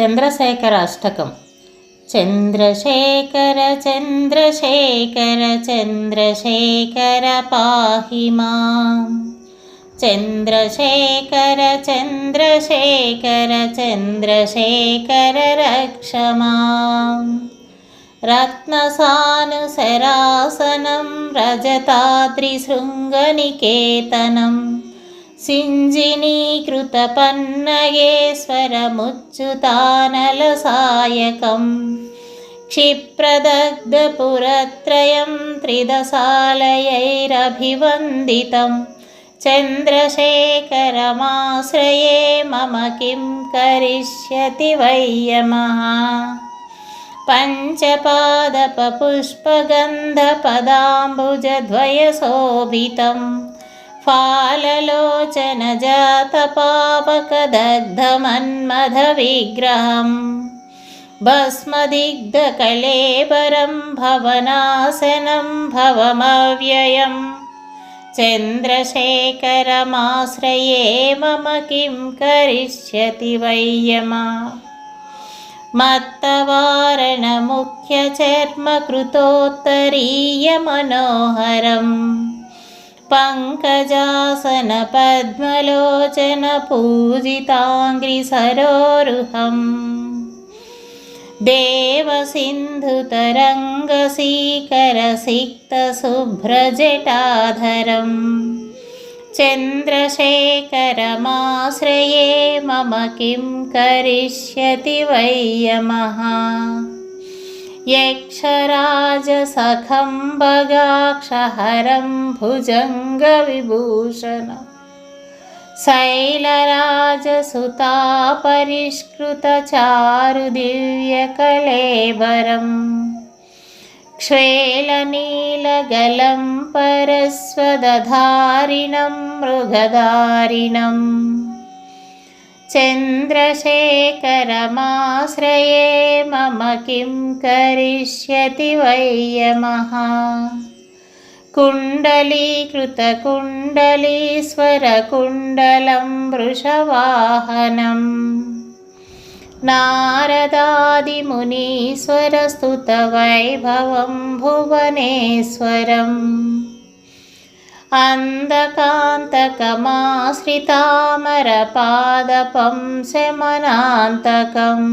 చంద్రశేఖర అష్టకం. చంద్రశేఖర చంద్రశేఖర చంద్రశేఖర పాహి మాం. చంద్రశేఖర చంద్రశేఖర చంద్రశేఖర రక్ష మాం. రత్నసానుసరాసనం రజతాద్రిశృంగనికేతనం सिञ्जिनीकृतपन्नगेश्वरमुच्युतानलसायकं क्षिप्रदग्धपुरत्रयं त्रिदशालयैरभिवन्दितं चन्द्रशेखरमाश्रये मम किं करिष्यति वै यमः पञ्चपादपपुष्पगन्धपदाम्बुजद्वयशोभितं फाललोचनजातपावकदग्धमन्मथविग्रहम् भस्मदिग्धकलेबरं भवनाशनं भवमव्ययम् चन्द्रशेखरमाश्रये मम किं करिष्यति वै यमा मत्तवारणमुख्यचर्मकृतोत्तरीयमनोहरम् पङ्कजासनपद्मलोचनपूजिताङ्घ्रिसरोरुहम्। देवसिन्धुतरङ्गसीकरसिक्तशुभ्रजटाधरम्। चन्द्रशेखरमाश्रये मम किं करिष्यति वै यमः यक्षराजसखं भगाक्षहरं भुजङ्गविभूषण। शैलराजसुतापरिष्कृतचारुदिव्यकलेबरम् क्ष्वेलनीलगलं परस्वदधारिणं मृगधारिणम् चन्द्रशेखरमाश्रये मम किं करिष्यति वै यमः कुण्डलीकृतकुण्डलीश्वरकुण्डलं वृषवाहनम् नारदादिमुनीश्वरस्तुतवैभवं भुवनेश्वरम् अन्धकान्तकमाश्रितामरपादपं शमनान्तकम्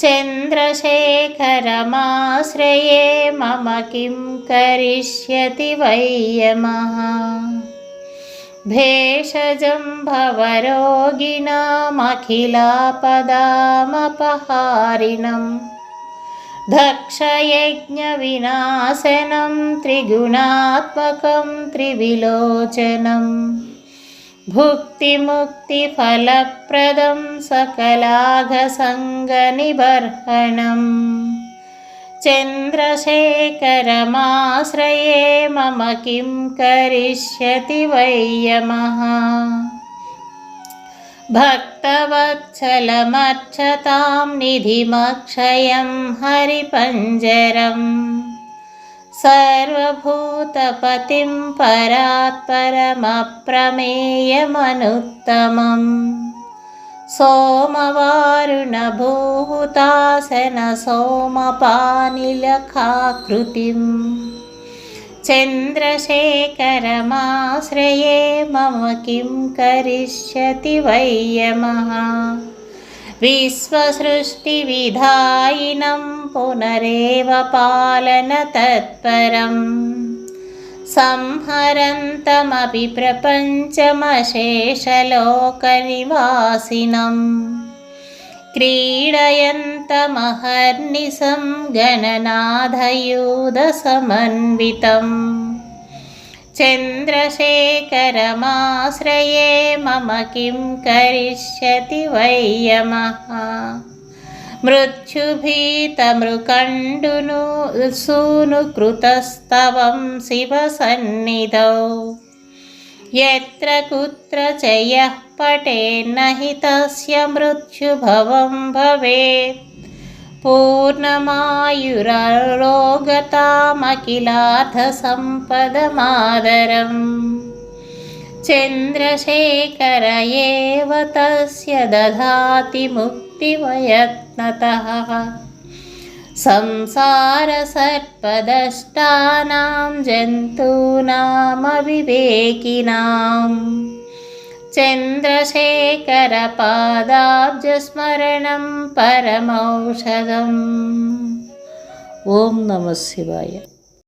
चन्द्रशेखरमाश्रये मम किं करिष्यति वै यमः भेषजं भवरोगिणामखिलापदामपहारिणम् दक्षयज्ञविनाशनं त्रिगुणात्मकं त्रिविलोचनम् भुक्तिमुक्तिफलप्रदं सकलाघसङ्गनिबर्हणम् चन्द्रशेखरमाश्रये मम किं करिष्यति वै यमः भक्तवत्सलमर्चतां निधिमक्षयं हरिपञ्जरम्। सर्वभूतपतिं परात्परमप्रमेयमनुत्तमम्। सोमवारुणभूतासनसोमपानिलखाकृतिम् चन्द्रशेखरमाश्रये मम किं करिष्यति वै यमः विश्वसृष्टिविधायिनं पुनरेव पालनतत्परम् संहरन्तमपि प्रपञ्चमशेषलोकनिवासिनम् क्रीडयन्तमहर्निशं गणनाथयूधसमन्वितम् चन्द्रशेखरमाश्रये मम किं करिष्यति वै यमः मृत्युभीतमृकण्डुनु सूनुकृतस्तवं शिवसन्निधौ यत्र कुत्र च यः पटेन्न हि तस्य मृत्युभवं भवेत्। पूर्णमायुरारोगतामखिलार्थसम्पदमादरम् चन्द्रशेखर एव तस्य दधाति मुक्तिवयत्नतः संसारसर्पदष्टानां जन्तूनामविवेकिनाम् चन्द्रशेखरपादाब्जस्मरणं परमौषधम्। ॐ नमः शिवाय